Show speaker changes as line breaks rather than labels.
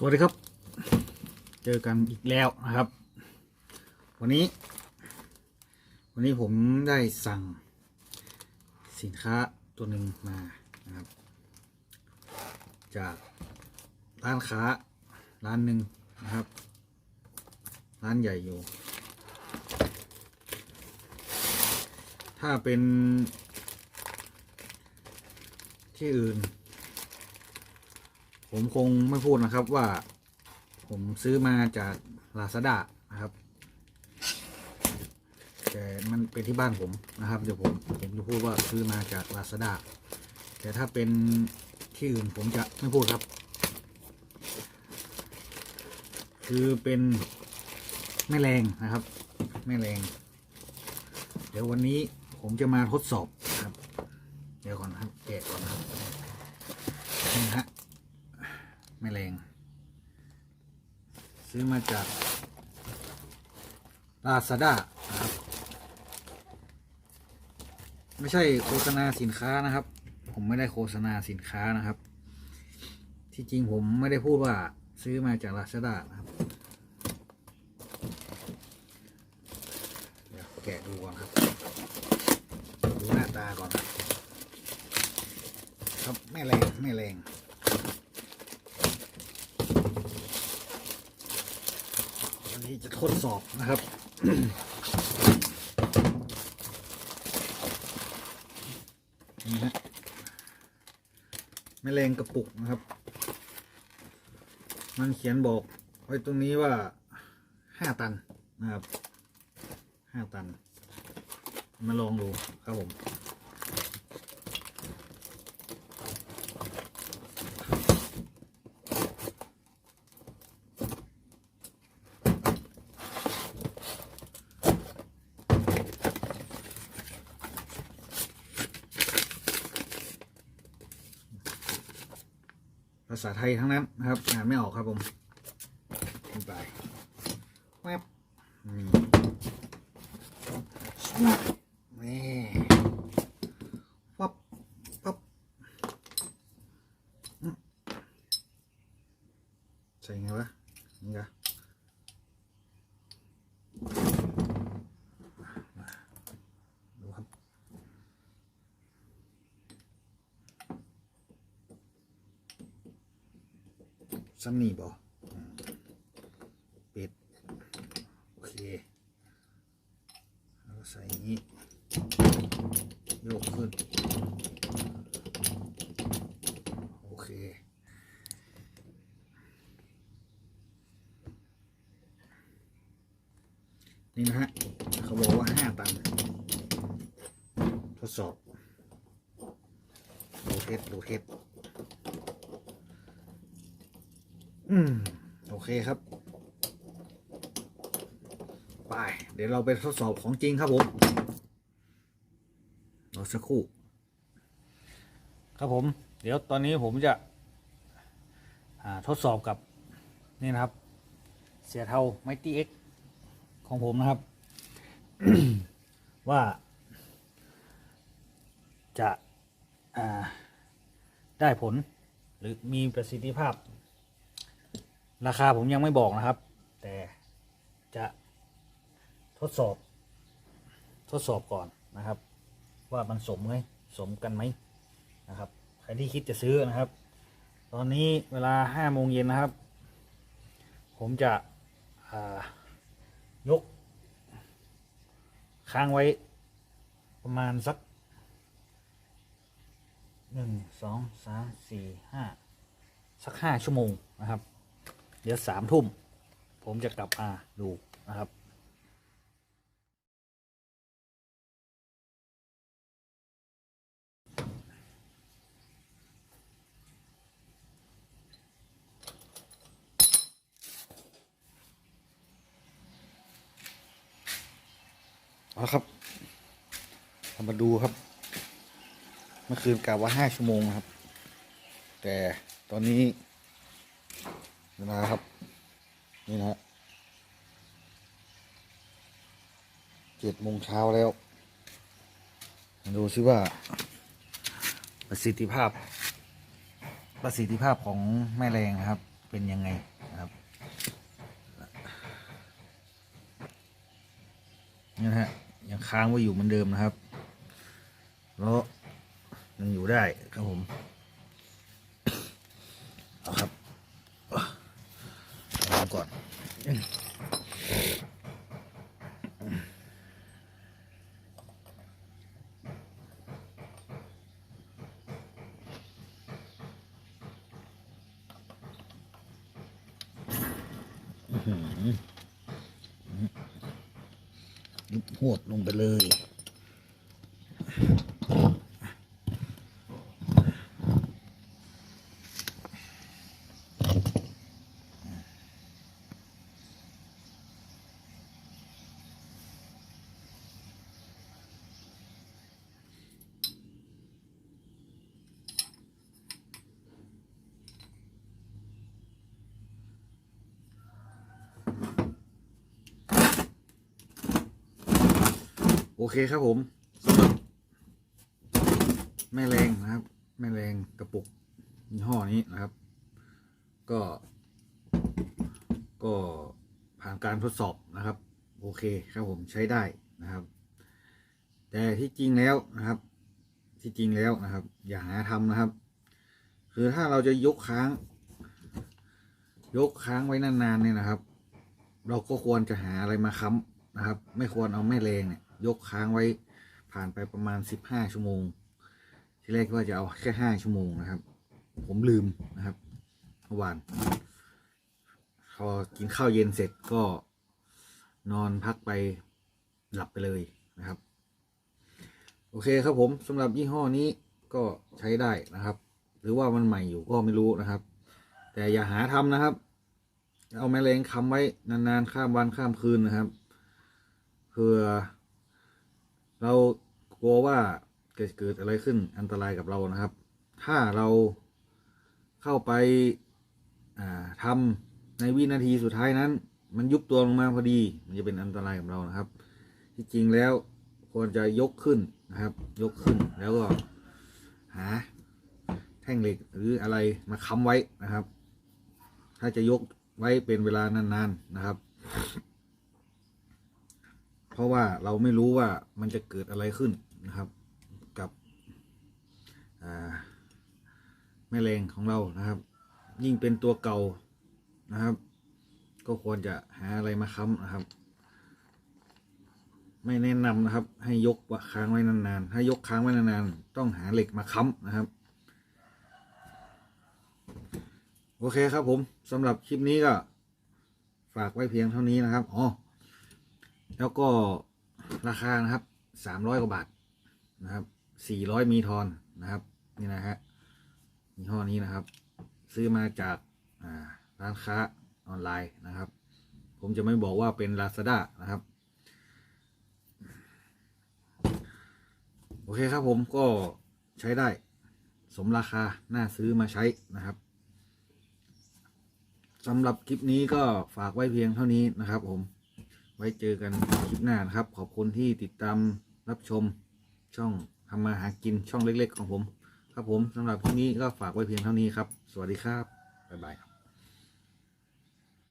สวัสดีครับ เจอกันอีกแล้วนะครับ วันนี้ วันนี้ผมได้สั่งสินค้าตัวหนึ่งมานะครับ จากร้านค้าร้านหนึ่งนะครับ ร้านใหญ่อยู่ ถ้าเป็นที่อื่น ผมคงไม่พูดนะครับว่า ผมซื้อมาจาก Lazada นะครับแต่มันเป็นที่บ้านผมนะครับเดี๋ยวผมผมจะพูดว่าซื้อมาจาก Lazada แต่ถ้าเป็นที่อื่นผมจะไม่พูดครับ คือเป็นแม่แรงนะครับ แม่แรง เดี๋ยววันนี้ผมจะมาทดสอบนะครับ เดี๋ยวก่อนนะครับแกะก่อนนะครับนี่นะฮะ แม่แรงซื้อมาจาก Lazada นะครับ ไม่ใช่โฆษณาสินค้านะครับ ผมไม่ได้โฆษณาสินค้านะครับ ที่จริงผมไม่ได้พูดว่าซื้อมาจาก Lazada นะครับเดี๋ยวแกะดูก่อนครับดูหน้าตาก่อนครับ ครับแม่แรงแม่แรง วันนี้จะ ทดสอบนะครับ นี่ฮะแมลงกระปุกนะครับ มันเขียนบอกไว้ตรงนี้ว่าห้าตันนะครับห้าตัน มาลองดูครับผม ภาษาไทยทั้งนั้นนะครับอ่านไม่ออกครับผมขึ้นไปแวบนี่นี่ปั๊บปั๊บใส่ไงวะนี่กะดูครับ ซ้ำนี่บอืมปิดโอเคแล้วใส่อย่างนี้โยกขึ้น โอเค นี่นะฮะ เขาบอกว่าห้าตัน ทดสอบดูเทสดูเทส อืม โอเคครับ ไป เดี๋ยวเราไปทดสอบของจริงครับผมรอสักครู่ ครับผม เดี๋ยวตอนนี้ผมจะอ่าทดสอบกับ นี่นะครับ เสียเทาไมตี้เอ็กของผมนะครับ ว่า จะอ่าได้ผล หรือมีประสิทธิภาพ ราคาผมยังไม่บอกนะครับ แต่จะทดสอบ ทดสอบก่อนนะครับ ว่ามันสมไหมสมกันไหมนะครับ ใครที่คิดจะซื้อนะครับ ตอนนี้เวลาห้าโมงเย็นนะครับ ผมจะยก ค้างไว้ประมาณสักหนึ่งสองสามสี่ห้าสักห้าชั่วโมงนะครับ เดี๋ยวสามทุ่ม ผมจะกลับมาดูนะครับเอาครับเรามาดูครับ เมื่อคืนกะว่าห้าชั่วโมงครับ แต่ตอนนี้ เวลาครับ นี่นะฮะเจ็ดโมงเช้าแล้ว ดูซิว่า ประสิทธิภาพ ประสิทธิภาพของแม่แรงนะครับ เป็นยังไงนะครับนี่นะฮะยังค้างไว้อยู่เหมือนเดิมนะครับ แล้วยังอยู่ได้ครับผมเอาครับเอาลงก่อน ยุบหวดลงไปเลย โอเคครับผมสำหรับแม่แรงนะครับ แม่แรงกระปุกยี่ห้อนี้นะครับ ก็ ก็ผ่านการทดสอบนะครับ โอเคครับผมใช้ได้นะครับ แต่ที่จริงแล้วนะครับ ที่จริงแล้วนะครับ อย่าหาทำนะครับ คือถ้าเราจะยกค้าง ยกค้างไว้นานๆเนี่ยนะครับ เราก็ควรจะหาอะไรมาค้ำนะครับ ไม่ควรเอาแม่แรงเนี่ย ยกค้างไว้ผ่านไปประมาณสิบห้าชั่วโมง ที่แรกว่าจะเอาแค่ห้าชั่วโมงนะครับ ผมลืมนะครับเมื่อวานพอกินข้าวเย็นเสร็จก็นอนพักไปหลับไปเลยนะครับ โอเคครับผมสำหรับยี่ห้อนี้ก็ใช้ได้นะครับ หรือว่ามันใหม่อยู่ก็ไม่รู้นะครับ แต่อย่าหาทำนะครับ เอาแมลงคำไว้นานๆข้ามวันข้ามคืนนะครับเพื่อ เรากลัวว่าเกิดเกิดอะไรขึ้นอันตรายกับเรานะครับ ถ้าเราเข้าไปอ่าทำในวินาทีสุดท้ายนั้น มันยุบตัวลงมาพอดี มันจะเป็นอันตรายกับเรานะครับ ที่จริงแล้วควรจะยกขึ้นนะครับ ยกขึ้นแล้วก็หาแท่งเหล็กหรืออะไรมาค้ำไว้นะครับ ถ้าจะยกไว้เป็นเวลานานๆนะครับ เพราะว่าเราไม่รู้ว่ามันจะเกิดอะไรขึ้นนะครับกับแม่แรงของเรานะครับ ยิ่งเป็นตัวเก่านะครับ ก็ควรจะหาอะไรมาค้ำนะครับ ไม่แนะนำนะครับ ให้ยกค้างไว้นานๆ ถ้ายกค้างไว้นานๆ ต้องหาเหล็กมาค้ำนะครับ โอเคครับผมสำหรับคลิปนี้ก็ ฝากไว้เพียงเท่านี้นะครับอ๋อ แล้วก็ราคานะครับสามร้อยกว่าบาทนะครับสี่ร้อยมีทอนนะครับ นี่นะฮะยี่ห้อนี้นะครับ ซื้อมาจากร้านค้าออนไลน์นะครับ ผมจะไม่บอกว่าเป็น Lazada นะครับ โอเคครับผมก็ใช้ได้ สมราคา น่าซื้อมาใช้นะครับสำหรับคลิปนี้ก็ฝากไว้เพียงเท่านี้นะครับผม ไว้เจอกันคลิปหน้านะครับ ขอบคุณที่ติดตามรับชมช่องทำมาหากินช่องเล็ก ๆ ของผม ครับผมสำหรับคลิปนี้ก็ฝากไว้เพียงเท่านี้ครับ สวัสดีครับ บ๊ายบาย